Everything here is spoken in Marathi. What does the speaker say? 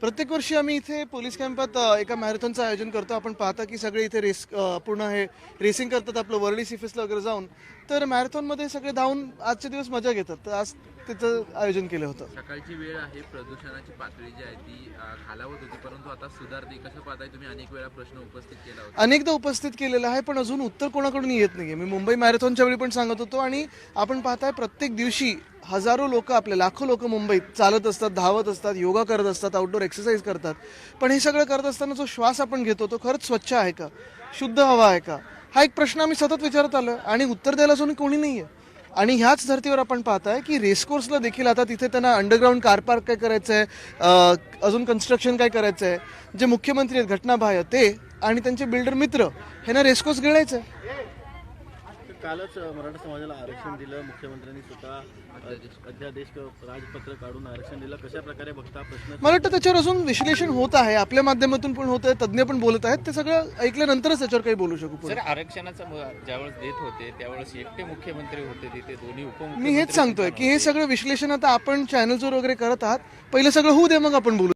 प्रत्येक वर्षी आम्ही इथे पोलीस कॅम्पात अ, एका मॅरेथॉनचं आयोजन करतो. आपण पाहता की सगळे इथे रेस अ, पूर्ण हे रेसिंग करतात आपलं वर्ली सिफिसला वगैरे जाऊन. तर मॅरेथॉनमध्ये सगळे धावून आजचे दिवस मजा घेतात. तर आज त्याचं आयोजन केलं होतं. सकाळची वेळ आहे प्रदूषणाची पातळी जी आहे ती अ, खालावत होती. परंतु आता सुधारते कसं पाहताय तुम्ही? अनेक वेळा प्रश्न उपस्थित केला होता. अनेकदा उपस्थित केलेलं आहे पण अजून उत्तर कोणाकडून येत नाहीये. मी मुंबई मॅरेथॉनच्या वेळी पण सांगत होतो आणि आपण पाहताय प्रत्येक दिवशी हजारो लोक आपले लाखो लोक मुंबईत चालत असतात धावत असतात योगा करत असतात आउटडोर एक्सरसाइज करतात. पण हे सगळं करत असताना जो श्वास आपण घेतो तो खरंच स्वच्छ आहे का? शुद्ध हवा आहे का? हा एक प्रश्न आम्ही सतत विचारत आलो आणि उत्तर द्यायला अजून कोणी नाही आहे आणि ह्याच धर्तीवर आपण पाहताय की रेसकोर्सला देखील आता तिथे त्यांना अंडरग्राऊंड कार पार्क काय करायचं आहे अजून कन्स्ट्रक्शन काय करायचं आहे जे मुख्यमंत्री आहेत घटनाबाह्य ते आणि त्यांचे बिल्डर मित्र ह्यांना रेसकोर्स गिळायचं आहे कालच मराठा समाजाला आरक्षण दिलं. मुख्यमंत्र्यांनी स्वतः अध्यादेश क- राजपत्र काढून आरक्षण दिलं. कशा प्रकारे बघता प्रश्न? मला वाटतं त्याच्यावर अजून विश्लेषण होत आहे. आपल्या माध्यमातून पण होत आहे तज्ज्ञ पण बोलत आहेत. ते सगळं ऐकल्यानंतरच त्याच्यावर काही बोलू शकू. सर आरक्षणाचा ज्यावेळेस देत होते त्यावेळेस एकटे मुख्यमंत्री होते तिथे दोन्ही उपमुख्यमंत्री मी हेच सांगतोय की हे सगळं विश्लेषण आता आपण चॅनल्सवर वगैरे करत आहात. पहिलं सगळं होऊ दे मग आपण बोलू.